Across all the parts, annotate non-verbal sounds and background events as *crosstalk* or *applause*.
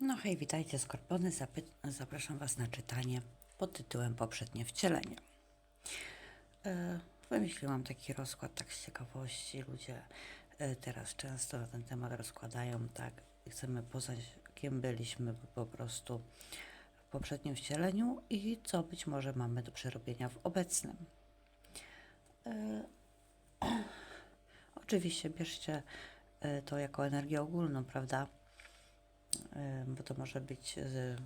No hej, witajcie Skorpiony. Zapraszam Was na czytanie pod tytułem Poprzednie wcielenie. E, wymyśliłam taki rozkład tak z ciekawości. Ludzie e, teraz często na ten temat rozkładają, tak. Chcemy poznać, kim byliśmy po prostu w poprzednim wcieleniu i co być może mamy do przerobienia w obecnym. E, *clears throat* oczywiście bierzcie e, to jako energię ogólną, prawda? Bo to może być, e,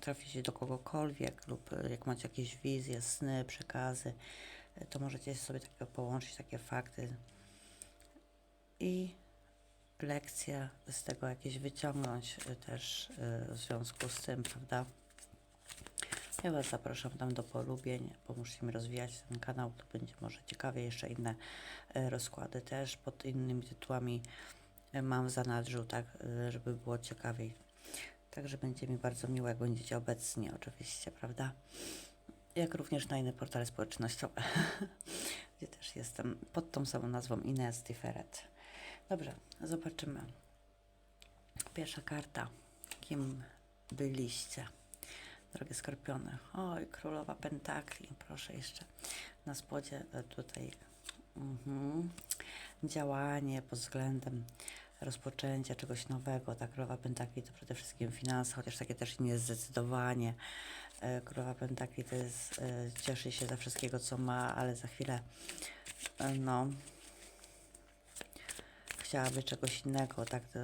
traficie do kogokolwiek lub e, jak macie jakieś wizje, sny, przekazy, e, to możecie sobie takie połączyć takie fakty i lekcje z tego jakieś wyciągnąć też w związku z tym, prawda? Ja Was zapraszam tam do polubień, pomóżcie mi rozwijać ten kanał, to będzie może ciekawie, jeszcze inne rozkłady też pod innymi tytułami mam w zanadrzu, tak, żeby było ciekawiej. Także będzie mi bardzo miło, jak będziecie obecni, oczywiście, prawda? Jak również na inne portale społecznościowe, *laughs* gdzie też jestem pod tą samą nazwą Ines Tiferet. Dobrze, zobaczymy. Pierwsza karta. Kim byliście? Drogie skorpiony. Oj, królowa pentakli. Proszę jeszcze na spodzie tutaj mhm. działanie pod względem rozpoczęcia czegoś nowego. Ta królowa pentakli to przede wszystkim finanse, chociaż takie też niezdecydowanie. E, Królowa pentakli to jest, e, cieszy się ze wszystkiego, co ma, ale za chwilę e, no chciałaby czegoś innego, tak, to,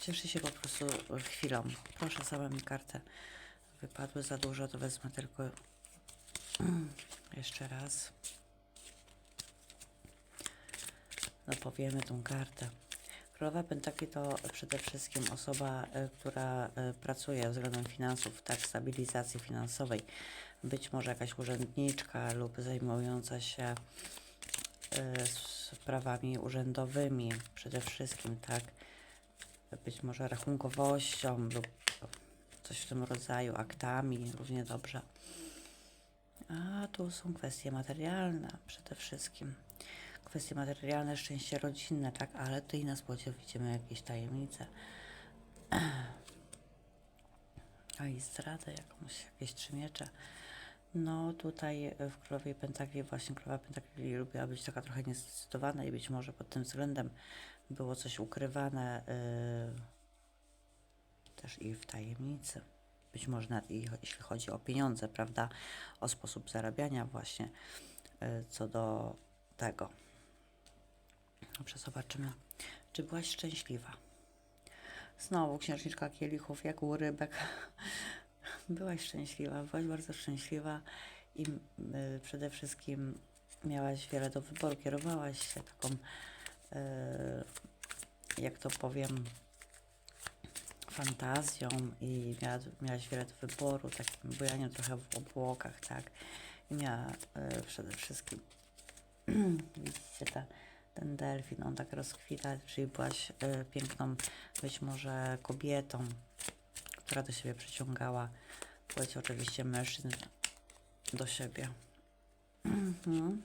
cieszy się po prostu chwilą. Proszę, same mi kartę wypadły za dużo, to wezmę tylko jeszcze raz. No powiemy tą kartę. Królowa Pentakli to przede wszystkim osoba, e, która e, pracuje względem finansów, tak, stabilizacji finansowej. Być może jakaś urzędniczka lub zajmująca się e, sprawami urzędowymi przede wszystkim, tak. Być może rachunkowością lub coś w tym rodzaju, aktami, równie dobrze. A tu są kwestie materialne przede wszystkim. Kwestie materialne, szczęście rodzinne, tak, ale tutaj na spodzie widzimy jakieś tajemnice. *clears throat* A i zdradę jakąś, jakieś trzy miecze. No tutaj w Królowej Pentakli, właśnie Królowa Pentakli lubiła być taka trochę niezdecydowana i być może pod tym względem było coś ukrywane yy, też i w tajemnicy. Być może nawet i, jeśli chodzi o pieniądze, prawda, o sposób zarabiania właśnie, yy, co do tego. Dobrze, zobaczymy, czy byłaś szczęśliwa. Znowu księżniczka kielichów, jak u rybek. *laughs* Byłaś szczęśliwa, byłaś bardzo szczęśliwa i y, przede wszystkim miałaś wiele do wyboru, kierowałaś się taką, y, jak to powiem, fantazją i miała, miałaś wiele do wyboru, takim bujaniem trochę w obłokach, tak. I miała y, przede wszystkim, *clears throat* widzicie, ta, ten delfin, on tak rozkwita, czyli byłaś y, piękną, być może kobietą, która do siebie przyciągała, płeć oczywiście mężczyzn do siebie. Mhm.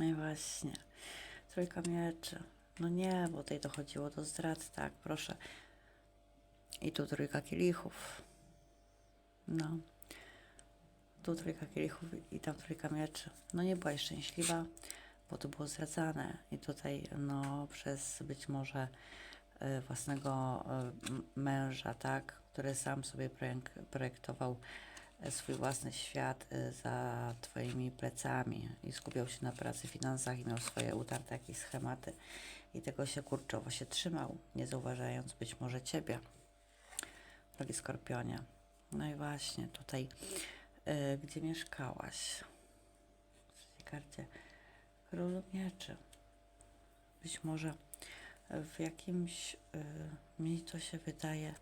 No i właśnie, trójka mieczy. No nie, bo tutaj dochodziło do zdrad, tak, proszę. I tu trójka kielichów. No. Tu trójka kielichów i tam trójka mieczy. No nie byłaś szczęśliwa, bo to było zdradzane. I tutaj, no, przez być może e, własnego e, męża, tak, który sam sobie projek- projektował e, swój własny świat za twoimi plecami i skupiał się na pracy, finansach i miał swoje utarte jakieś schematy i tego się kurczowo się trzymał, nie zauważając być może ciebie, drogi Skorpionie. No i właśnie tutaj, e, gdzie mieszkałaś, w tej karcie Mieczy, być może w jakimś, y, mi to się wydaje,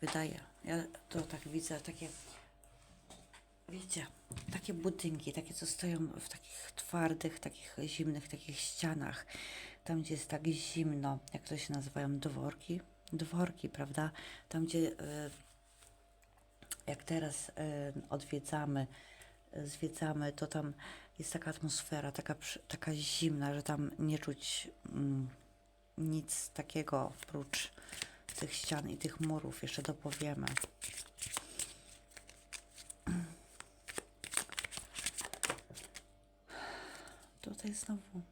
wydaje, ja to tak widzę, takie, wiecie, takie budynki, takie co stoją w takich twardych, takich zimnych, takich ścianach, tam gdzie jest tak zimno, jak to się nazywają, dworki, dworki, prawda, tam gdzie, y, jak teraz y, odwiedzamy, y, zwiedzamy, to tam jest taka atmosfera, taka, taka zimna, że tam nie czuć mm, nic takiego oprócz tych ścian i tych murów. Jeszcze dopowiemy. *clears throat* Tutaj znowu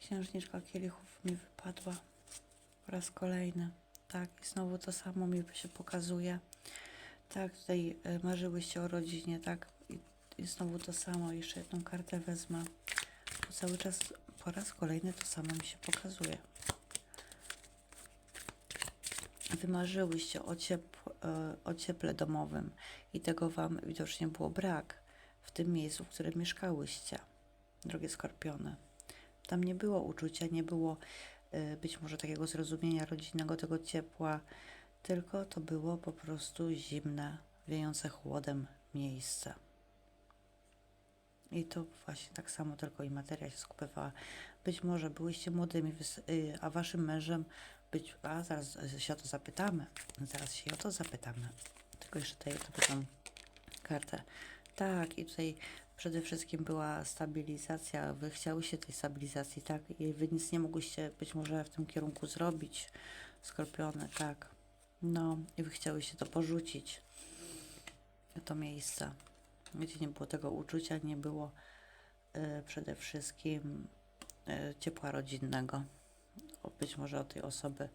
księżniczka kielichów mi wypadła po raz kolejny. Tak, i znowu to samo mi się pokazuje. Tak, tutaj y, marzyłyście o rodzinie, tak? I, znowu to samo. Jeszcze jedną kartę wezmę. Bo cały czas po raz kolejny to samo mi się pokazuje. Wymarzyłyście o, ciepł, e, o cieple domowym i tego Wam widocznie było brak w tym miejscu, w którym mieszkałyście, drogie skorpiony. Tam nie było uczucia, nie było e, być może takiego zrozumienia rodzinnego, tego ciepła, tylko to było po prostu zimne, wiejące chłodem miejsce. I to właśnie tak samo tylko i materia się skupowała. Być może byłyście młodymi, y, a waszym mężem być, a zaraz się o to zapytamy. Zaraz się o to zapytamy. Tylko jeszcze to taką kartę. Tak, i tutaj przede wszystkim była stabilizacja. Wy chciałyście tej stabilizacji, tak? I wy nic nie mogłyście być może w tym kierunku zrobić. Skorpiony, tak. No, i wy chciałyście to porzucić. To miejsce. Gdzie nie było tego uczucia, nie było y, przede wszystkim y, ciepła rodzinnego. Być może o tej osoby,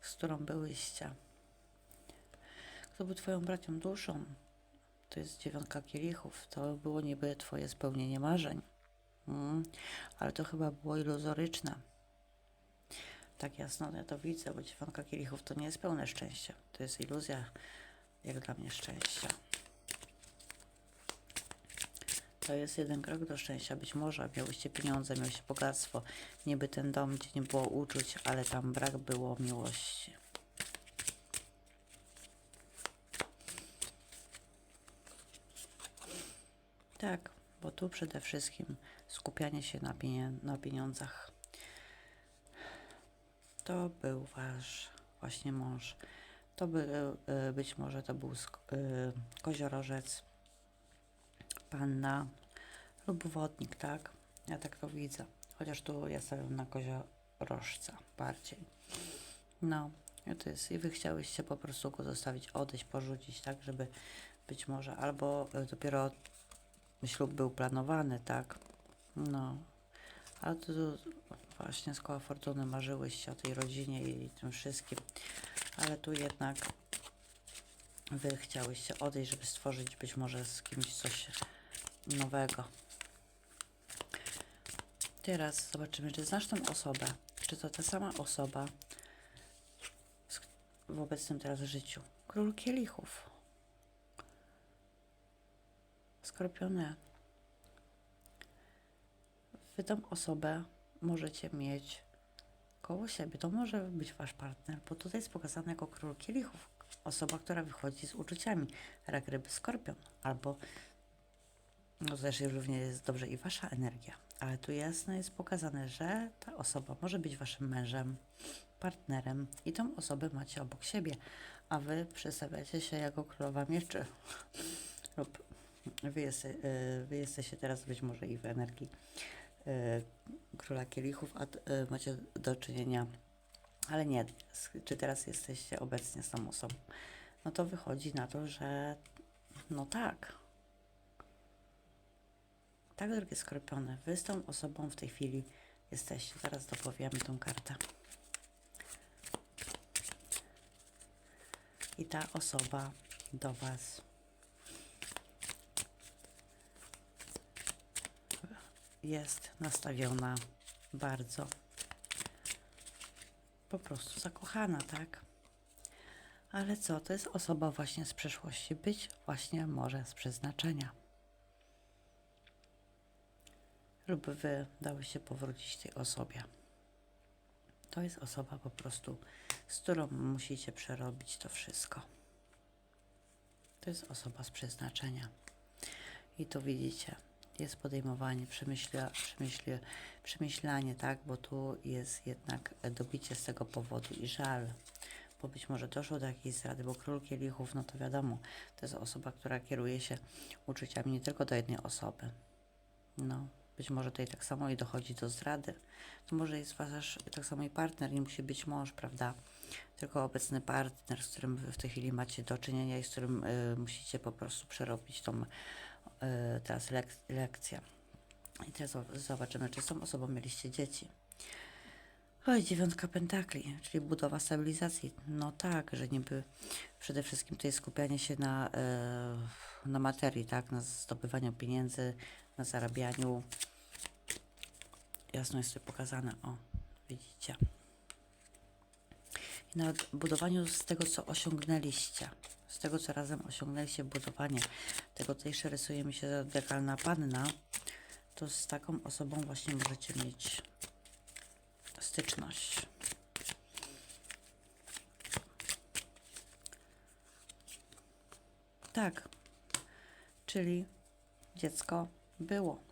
z którą byłyście. Kto był twoją bracią duszą? To jest dziewiątka kielichów. To było niby twoje spełnienie marzeń. Mm, ale to chyba było iluzoryczne. Tak jasno ja to widzę, bo dziewiątka kielichów to nie jest pełne szczęście. To jest iluzja, jak dla mnie, szczęścia. To jest jeden krok do szczęścia. Być może miałyście pieniądze, miałyście bogactwo, niby ten dom, gdzie nie było uczuć, ale tam brak było miłości. Tak, bo tu przede wszystkim skupianie się na, pienie- na pieniądzach. To był wasz właśnie mąż. To by, e, być może to był e, koziorożec, panna lub wodnik, tak? Ja tak to widzę. Chociaż tu ja stawiam na koziorożca bardziej. No, i to jest, i wy chciałyście po prostu go zostawić, odejść, porzucić, tak, żeby być może, albo e, dopiero ślub był planowany, tak? No, ale tu właśnie z koła fortuny marzyłyście o tej rodzinie i tym wszystkim, ale tu jednak wy chciałyście odejść, żeby stworzyć być może z kimś coś nowego. Teraz zobaczymy, czy znasz tą osobę. Czy to ta sama osoba w obecnym teraz życiu. Król kielichów. Skorpiony. Wy tą osobę możecie mieć koło siebie. To może być wasz partner, bo tutaj jest pokazane jako król kielichów. Osoba, która wychodzi z uczuciami. Rak, ryby, skorpion. Albo no też również jest dobrze i wasza energia. Ale tu jasno jest pokazane, że ta osoba może być waszym mężem, partnerem i tą osobę macie obok siebie, a wy przedstawiacie się jako królowa mieczy. *laughs* Lub wy, y, wy jesteście teraz być może i w energii y, króla kielichów, a y, macie do czynienia, ale nie, czy teraz jesteście obecnie z tą osobą. No to wychodzi na to, że no tak, tak, drogie skorpiony, wy z tą osobą w tej chwili jesteście. Zaraz dopowiemy tą kartę. I ta osoba do was jest nastawiona bardzo po prostu zakochana, tak? Ale co, to jest osoba właśnie z przeszłości, być właśnie może z przeznaczenia. Lub wy dałyście powrócić tej osobie. To jest osoba po prostu, z którą musicie przerobić to wszystko. To jest osoba z przeznaczenia. I tu widzicie, jest podejmowanie, przemyśla, przemyśle, przemyślanie, tak, bo tu jest jednak dobicie z tego powodu i żal, bo być może doszło do jakiejś zdrady, bo król kielichów, no to wiadomo, to jest osoba, która kieruje się uczuciami nie tylko do jednej osoby. No, być może tutaj tak samo i dochodzi do zdrady. To może jest wasz tak samo i partner, nie musi być mąż, prawda? tylko obecny partner, z którym w tej chwili macie do czynienia i z którym y, musicie po prostu przerobić tą y, teraz lek lekcję. I teraz zo- zobaczymy, czy z tą osobą mieliście dzieci. Oj, dziewiątka pentakli, czyli budowa stabilizacji. No tak, że niby przede wszystkim to jest skupianie się na, e, na materii, tak? Na zdobywaniu pieniędzy, na zarabianiu. Jasno jest tu pokazane, o, widzicie. I na budowaniu z tego, co osiągnęliście. Z tego, co razem osiągnęliście budowanie. Tego tutaj jeszcze rysuje mi się dekalna panna. To z taką osobą właśnie możecie mieć styczność. Tak. Czyli dziecko było.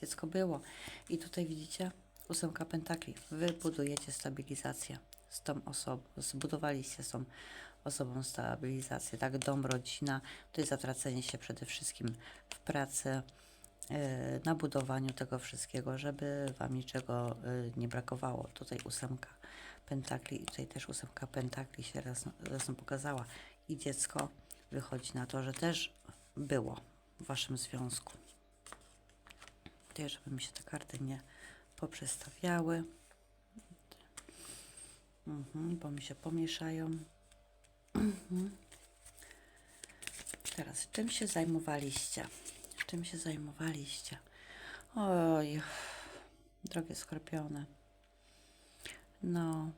Dziecko było. I tutaj widzicie ósemka pentakli. Wy budujecie stabilizację z tą osobą. Zbudowaliście z tą osobą stabilizację. Tak, dom, rodzina. Jest zatracenie się przede wszystkim w pracy, yy, na budowaniu tego wszystkiego, żeby Wam niczego yy, nie brakowało. Tutaj ósemka pentakli i tutaj też ósemka pentakli się raz, razem pokazała. I dziecko wychodzi na to, że też było w Waszym związku. Tutaj, żeby mi się te karty nie poprzestawiały. Mhm, bo mi się pomieszają. Mhm. Teraz, czym się zajmowaliście? Czym się zajmowaliście? Oj, drogie skorpiony. No,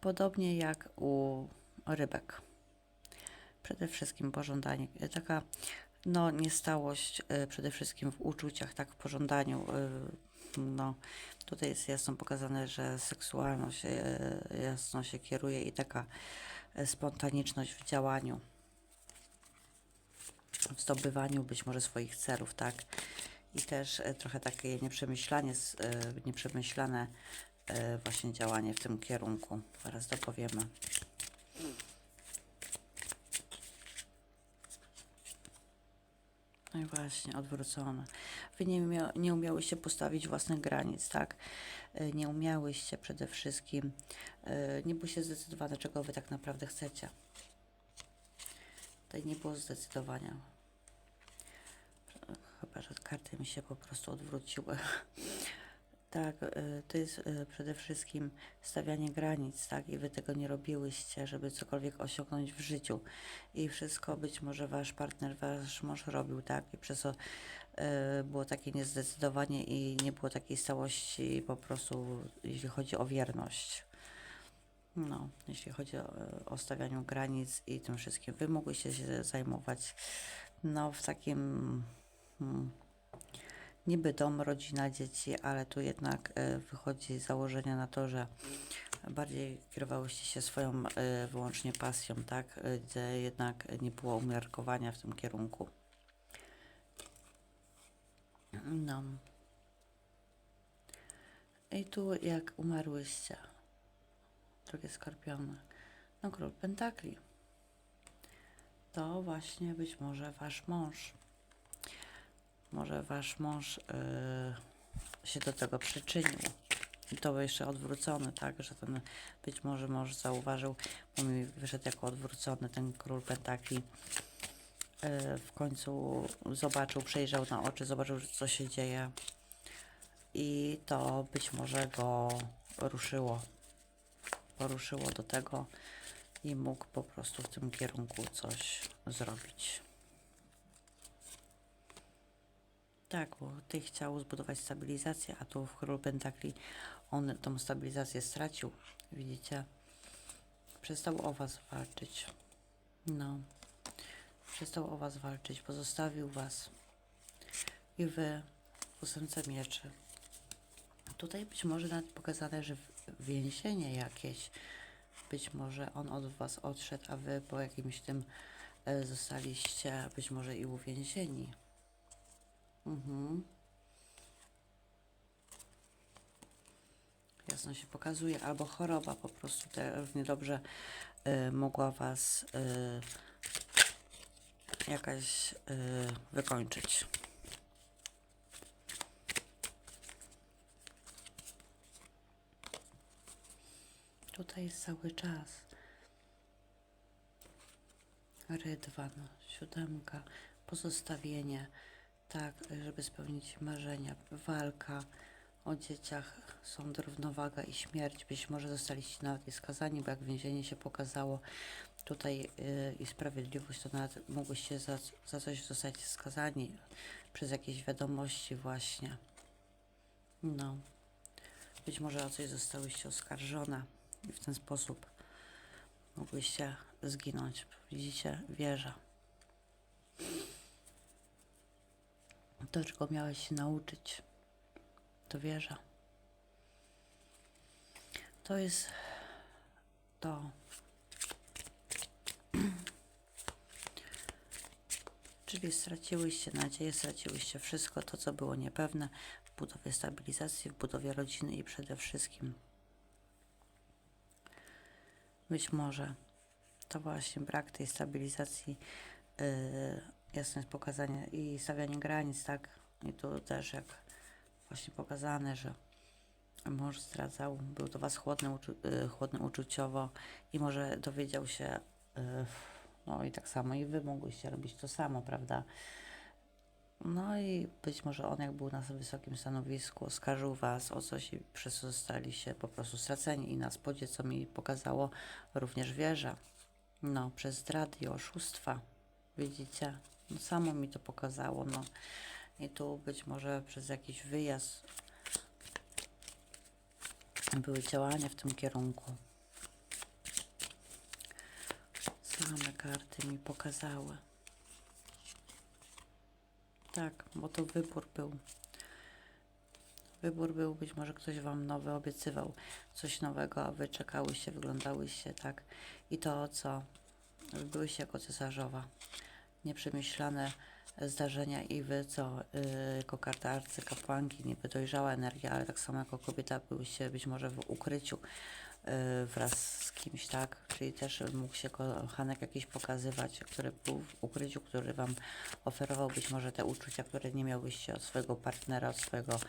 podobnie jak u rybek. Przede wszystkim pożądanie, taka no niestałość e, przede wszystkim w uczuciach, tak w pożądaniu. e, No, tutaj jest jasno pokazane, że seksualność e, jasno się kieruje i taka spontaniczność w działaniu, w zdobywaniu być może swoich celów, tak? I też trochę takie nieprzemyślanie, nieprzemyślane właśnie działanie w tym kierunku. Zaraz dopowiemy. No i właśnie, odwrócone. Wy nie, umia, nie umiałyście postawić własnych granic, tak? E, Nie umiałyście przede wszystkim, e, nie byłyście zdecydowane, czego wy tak naprawdę chcecie. Tutaj nie było zdecydowania. Chyba, że karty mi się po prostu odwróciły. Tak, y, to jest y, przede wszystkim stawianie granic, tak? I wy tego nie robiłyście, żeby cokolwiek osiągnąć w życiu. I wszystko być może wasz partner, wasz mąż robił, tak? I przez to y, było takie niezdecydowanie i nie było takiej stałości po prostu, jeśli chodzi o wierność. No, jeśli chodzi o, o stawianiu granic i tym wszystkim. Wy mogłyście się zajmować, no, w takim... Hmm, niby dom, rodzina, dzieci, ale tu jednak e, wychodzi z założenia na to, że bardziej kierowałyście się swoją e, wyłącznie pasją, tak? E, Gdzie jednak nie było umiarkowania w tym kierunku. No. I tu jak umarłyście, drogie skorpiony, no król pentakli. To właśnie być może wasz mąż może wasz mąż y, się do tego przyczynił. I to jeszcze odwrócony, tak, że ten być może mąż zauważył, bo mi wyszedł jako odwrócony ten król pentakli. Y, w końcu zobaczył, przejrzał na oczy, zobaczył, co się dzieje. I to być może go ruszyło. Poruszyło do tego i mógł po prostu w tym kierunku coś zrobić. Tak, bo ty chciał zbudować stabilizację, a tu w królu pentakli on tą stabilizację stracił. Widzicie? Przestał o was walczyć. No. Przestał o was walczyć, pozostawił was. I wy ósemce mieczy. Tutaj być może nawet pokazane, że więzienie jakieś. Być może on od was odszedł, a wy po jakimś tym e, zostaliście być może i uwięzieni. Mhm. Jasno się pokazuje, albo choroba po prostu te równie dobrze y, mogła Was y, jakaś y, wykończyć. Tutaj jest cały czas. Rydwan, siódemka, pozostawienie, tak, żeby spełnić marzenia, walka o dzieciach, sąd, równowaga i śmierć. Być może zostaliście nawet i skazani, bo jak więzienie się pokazało tutaj yy, i sprawiedliwość, to nawet mogłyście za, za coś zostać skazani przez jakieś wiadomości właśnie. No. Być może o coś zostałyście oskarżone i w ten sposób mogłyście zginąć. Widzicie? Wieża. To, czego miałeś się nauczyć, to wieża. To jest to. *clears throat* Czyli straciłyście nadzieję, straciłyście wszystko to, co było niepewne w budowie stabilizacji, w budowie rodziny i przede wszystkim być może to właśnie brak tej stabilizacji, yy, jasne jest pokazanie i stawianie granic, tak? I tu też jak właśnie pokazane, że mąż zdradzał, był do Was chłodny, uczu yy, chłodny uczuciowo i może dowiedział się, yy, no i tak samo i Wy mogłyście robić to samo, prawda? No i być może on, jak był na wysokim stanowisku, oskarżył was o coś i przez to zostaliście po prostu straceni. I na spodzie, co mi pokazało, również wieża. No, przez zdrady i oszustwa. Widzicie? No, samo mi to pokazało, no. I tu być może przez jakiś wyjazd były działania w tym kierunku. Same karty mi pokazały. Tak, bo to wybór był. Wybór był, być może ktoś Wam nowy obiecywał coś nowego, a Wy czekałyście, wyglądałyście tak. I to, co byłyście jako cesarzowa. Nieprzemyślane zdarzenia i Wy, co yy, jako karta arcykapłanki, niby dojrzała energia, ale tak samo jako kobieta byłyście być może w ukryciu yy, wraz z kimś, tak? Czyli też mógł się kochanek jakiś pokazywać, który był w ukryciu, który Wam oferował być może te uczucia, które nie miałyście od swojego partnera, od swojego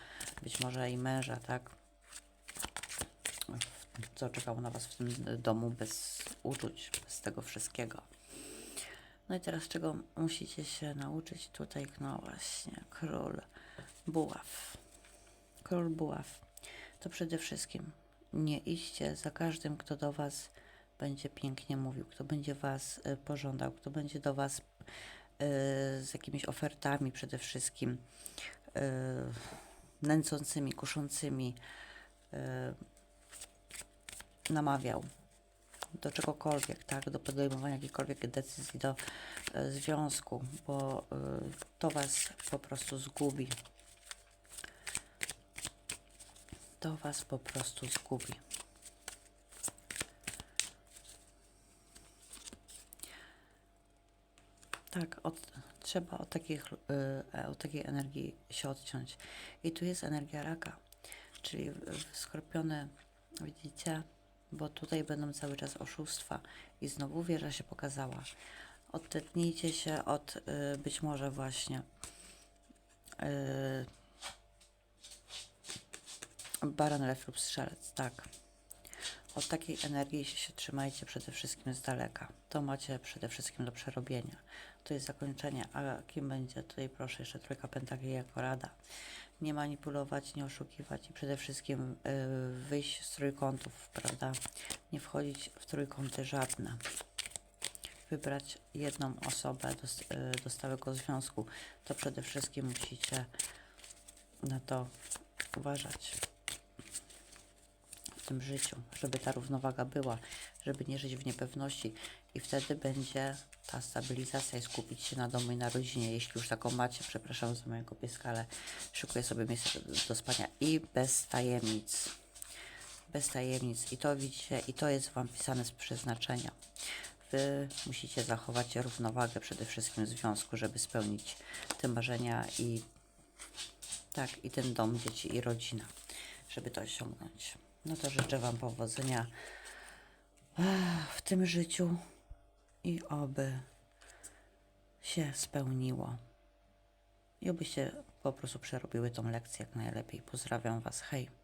być może i męża, tak? Co czekało na Was w tym domu bez uczuć, bez tego wszystkiego. No i teraz czego musicie się nauczyć tutaj? No właśnie, król buław. Król buław. To przede wszystkim nie idźcie za każdym, kto do Was będzie pięknie mówił, kto będzie Was y, pożądał, kto będzie do Was y, z jakimiś ofertami przede wszystkim y, nęcącymi, kuszącymi namawiał do czegokolwiek, tak, do podejmowania jakiejkolwiek decyzji, do związku, bo to Was po prostu zgubi. To Was po prostu zgubi. Tak, od, trzeba od, takich, y, od takiej energii się odciąć. I tu jest energia raka, czyli skorpiony, widzicie, bo tutaj będą cały czas oszustwa i znowu wieża się pokazała. Odtetnijcie się od y, być może właśnie y, baran, lew lub strzelec, tak. Od takiej energii się trzymajcie przede wszystkim z daleka. To macie przede wszystkim do przerobienia. To jest zakończenie. A kim będzie? Tutaj proszę jeszcze trójka pentakli jako rada. Nie manipulować, nie oszukiwać i przede wszystkim yy, wyjść z trójkątów, prawda? Nie wchodzić w trójkąty żadne. Wybrać jedną osobę do, yy, do stałego związku. To przede wszystkim musicie na to uważać tym życiu, żeby ta równowaga była, żeby nie żyć w niepewności i wtedy będzie ta stabilizacja i skupić się na domu i na rodzinie, jeśli już taką macie, przepraszam za mojego pieska, ale szykuję sobie miejsce do spania i bez tajemnic. Bez tajemnic. I to widzicie, i to jest Wam pisane z przeznaczenia. Wy musicie zachować równowagę przede wszystkim w związku, żeby spełnić te marzenia i tak, i ten dom, dzieci i rodzina, żeby to osiągnąć. No to życzę Wam powodzenia w tym życiu i oby się spełniło. I obyście po prostu przerobiły tą lekcję jak najlepiej. Pozdrawiam Was. Hej.